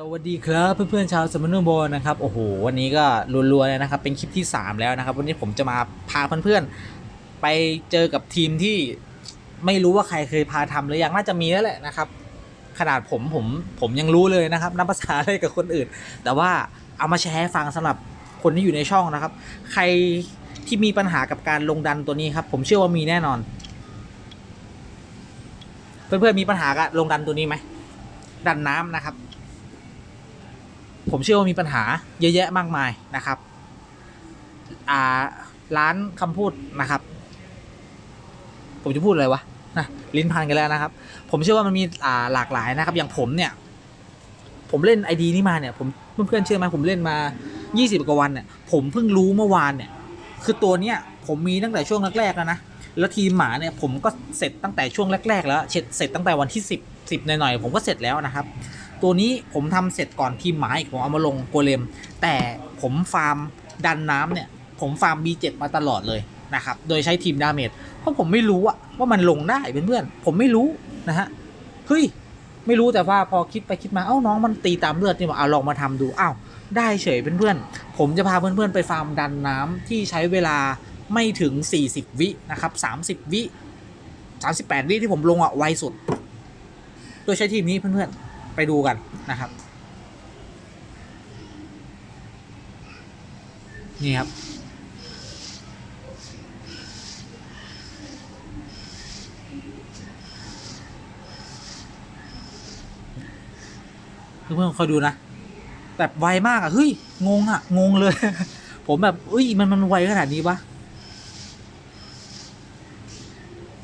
สวัสดีครับเพื่อนๆชาวสมนุโบนะครับโอ้โหวันนี้ก็รัวๆเลยนะครับเป็นคลิปที่ 3 แล้วนะครับ วันนี้ผมจะมาพาเพื่อนๆไปเจอกับทีมที่ไม่รู้ว่าใครเคยพาทำหรือยังน่าจะมีแล้วแหละนะครับ ขนาดผมผมผมยังรู้เลยนะครับนับภาษาอะไรกับคนอื่น แต่ว่าเอามาแชร์ให้ฟังสำหรับคนที่อยู่ในช่องนะครับ ใครที่มีปัญหากับการลงดันตัวนี้ครับ ผมเชื่อว่ามีแน่นอน เพื่อนๆมีปัญหากับลงดันตัวนี้ไหมดันน้ำนะครับ ผมเชื่อว่ามีปัญหาเยอะแยะมากมายนะครับอ่าร้านคำพูดนะครับ ผมจะพูดอะไรวะนะลิ้นพันกันแล้วนะครับ ผมเชื่อว่ามันมีอ่าหลากหลายนะครับ อย่างผมเนี่ย ผมเล่นไอดีนี้มาเนี่ย ผมเพื่อนๆเชื่อไหมผมเล่นมา 20 กว่าวันเนี่ย ผมเพิ่งรู้เมื่อวานเนี่ย คือตัวเนี้ยผมมีตั้งแต่ช่วงแรกๆแล้วนะแล้วทีมหมาเนี่ยผมก็เสร็จตั้งแต่ช่วงแรก ๆ แล้วเสร็จเสร็จตั้งแต่วันที่ 10 10หน่อยๆผมก็เสร็จแล้วนะครับ ตัวนี้ผมทำเสร็จก่อนทีมหมาอีกผมเอามาลงโกเลม แต่ผมฟาร์มดันน้ำเนี่ย ผมฟาร์ม B7 มาตลอดเลยนะครับ โดยใช้ทีมดาเมจ เพราะผมไม่รู้อะว่ามันลงได้เพื่อนๆ ผมไม่รู้นะฮะ เฮ้ย ไม่รู้แต่ว่าพอคิดไปคิดมา เอ้าน้องมันตีตามเลือดนี่หว่าเอาลองมาทำดูอ้าวได้เฉยเพื่อนๆ ผมจะพาเพื่อนๆไปฟาร์มดันน้ำที่ใช้เวลาไม่ถึง 40 วินะครับ 30 วิ 38 วิที่ผมลงอะไวสุด โดยใช้ทีมนี้เพื่อนๆ ไปดูกันนะครับ นี่ครับ เพื่อนๆคอยดูนะ แบบไวมากอะเฮ้ย งงอะงงเลย ผมแบบเอ้ย มันมันไวขนาดนี้วะ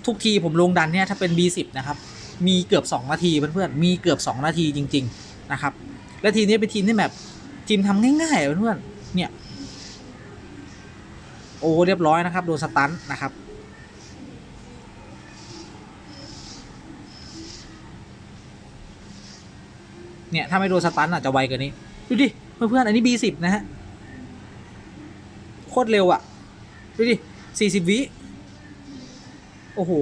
ทุกทีผมลงดันเนี่ย ถ้าเป็น B10 นะครับ มีเกือบ 2 นาทีเพื่อนๆมีเกือบ 2 นาทีจริง ๆนะครับ และทีนี้เป็นทีมที่แบบทีมทำง่ายๆเพื่อนๆเนี่ยโอ้เรียบร้อยนะครับโดนสตันนะครับเนี่ยถ้าไม่โดนสตันอาจจะไวกว่านี้ดูดิเพื่อนๆอันนี้ B10 นะฮะโคตรเร็วอะดูดิ40 วิโอ้โห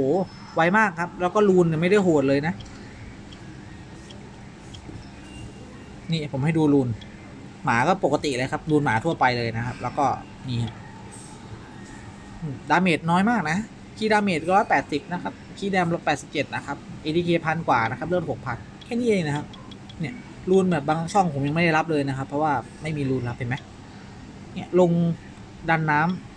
ไวมากครับ แล้วก็รูนไม่ได้โหดเลยนะ นี่ผมให้ดูรูน หมาก็ปกติเลยครับรูนหมาทั่วไปเลยนะครับ แล้วก็นี่ฮะดาเมจน้อยมากนะคีดาเมจร้อยแปดสิบนะครับคีแดมลบแปดสิบเจ็ดนะครับ ADK พันกว่านะครับเลือดหกพันแค่นี้เองนะครับ เนี่ยรูนแบบบางช่องผมยังไม่ได้รับเลยนะครับ เพราะว่าไม่มีรูนรับเห็นไหมเนี่ยลงดันน้ำ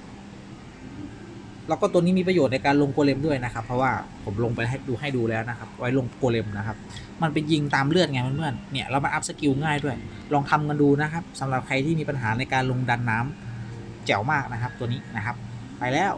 แล้วก็ตัวนี้มีประโยชน์ในการลงโกเลมด้วยนะครับ เพราะว่าผมลงไปให้ดูให้ดูแล้วนะครับ ไว้ลงโกเลมนะครับ มันเป็นยิงตามเลือดไงเพื่อนๆเนี่ยเรามาอัพสกิลง่ายด้วย ลองทำกันดูนะครับสำหรับใครที่มีปัญหาในการลงดันน้ำแจ๋วมากนะครับ ตัวนี้นะครับ ไปแล้ว